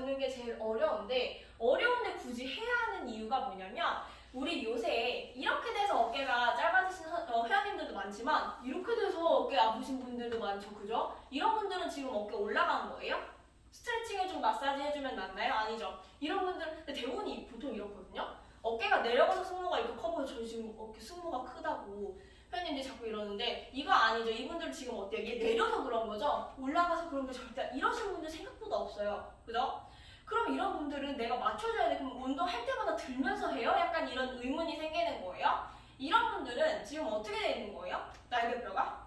드는 게 제일 어려운데 어려운데 굳이 해야 하는 이유가 뭐냐면 우리 요새 이렇게 돼서 어깨가 짧아지신 선- 어, 회원님들도 많지만 이렇게 돼서 어깨 아프신 분들도 많죠, 그죠? 이런 분들은 지금 어깨 올라간 거예요? 스트레칭 해주고 마사지 해주면 낫나요? 아니죠. 이런 분들은 대부분이 보통 이렇거든요. 어깨가 내려가서 승모가 이렇게 커 보여. 저 지금 어깨 승모가 크다고 회원님들이 자꾸 이러는데 이거 아니죠. 이분들 지금 어때요? 얘 내려서 그런 거죠? 올라가서 그런 게 절대 이러신 분들 생각보다 없어요. 그죠? 내가 맞춰줘야 돼. 그럼 운동할 때마다 들면서 해요? 약간 이런 의문이 생기는 거예요. 이런 분들은 지금 어떻게 돼 있는 거예요? 날개뼈가?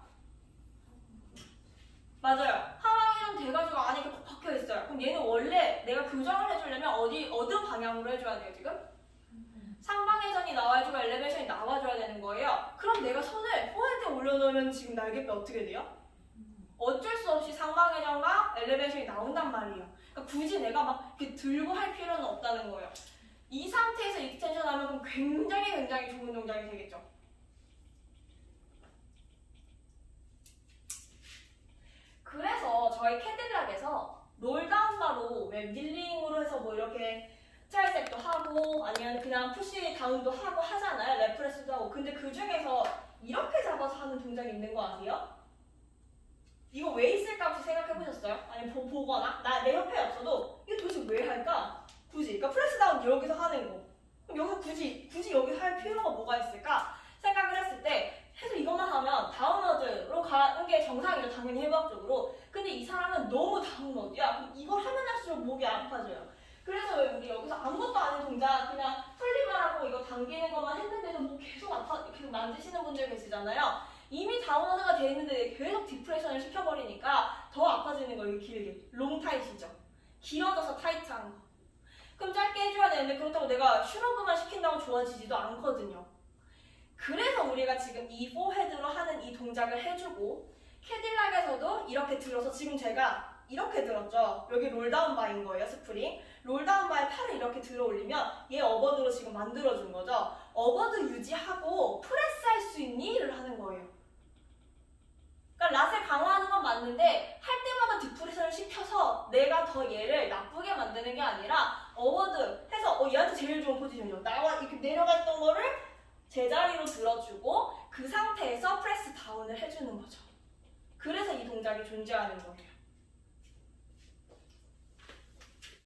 맞아요. 하방이랑 돼가지고 안에 이렇게 팍 박혀 있어요. 그럼 얘는 원래 내가 교정을 해주려면 어디 어느 방향으로 해줘야 돼요 지금? 상방회전이 나와주고 엘리베이션이 나와줘야 되는 거예요. 그럼 내가 손을 포인트에 올려놓으면 지금 날개뼈 어떻게 돼요? 어쩔 수 없이 상방회전과 엘리베이션이 나온단 말이에요. 그러니까 굳이 내가 막 이렇게 들고 할 필요는 없다는 거예요. 이 상태에서 익스텐션 하면 굉장히 굉장히 좋은 동작이 되겠죠. 그래서 저희 캐딜락에서 롤다운바로 왜 밀링으로 해서 뭐 이렇게 트라이셉도 하고 아니면 그냥 푸시 다운도 하고 하잖아요. 레프레스도 하고. 근데 그 중에서 이렇게 잡아서 하는 동작이 있는 거 아세요? 이거 왜 있을까 혹시 생각해 보셨어요? 아니면 보, 보거나? 나내 옆에 없어도 이거 도대체 왜 할까? 굳이. 그러니까 프레스 다운 여기서 하는 거. 그럼 여기서 굳이 굳이 여기서 할 필요가 뭐가 있을까? 생각을 했을 때 해서 이것만 하면 다운로드로 가는 게 정상이죠 당연히 해부학적으로. 근데 이 사람은 너무 다운로드야. 그럼 이걸 하면 할수록 목이 아파져요. 그래서 왜 우리 여기서 아무것도 아닌 동작 그냥 풀리만 하고 이거 당기는 것만 했는데도 목 계속 아파 계속 만지시는 분들 계시잖아요. 이미 다운로드가 돼 있는데 계속 디프레션을 시켜버리니까 더 아파지는 거예요 길게. 롱 타이트죠. 길어져서 타이트한 거. 그럼 짧게 해줘야 되는데 그렇다고 내가 슈러그만 시킨다고 좋아지지도 않거든요. 그래서 우리가 지금 이 포헤드로 하는 이 동작을 해주고 캐딜락에서도 이렇게 들어서 지금 제가 이렇게 들었죠. 여기 롤다운 바인 거예요 스프링. 롤다운 바에 팔을 이렇게 들어 올리면 얘 어버드로 지금 만들어준 거죠 어버드 유지하고 프레스 할 수 있니?를 하는 거예요 그러니까 랏을 강화하는 건 맞는데 할 때마다 디프레션을 시켜서 내가 더 얘를 나쁘게 만드는 게 아니라 어워드 해서 어 얘한테 제일 좋은 포지션이죠. 나와 이렇게 내려가 있던 거를 제자리로 들어주고 그 상태에서 프레스 다운을 해주는 거죠. 그래서 이 동작이 존재하는 거예요.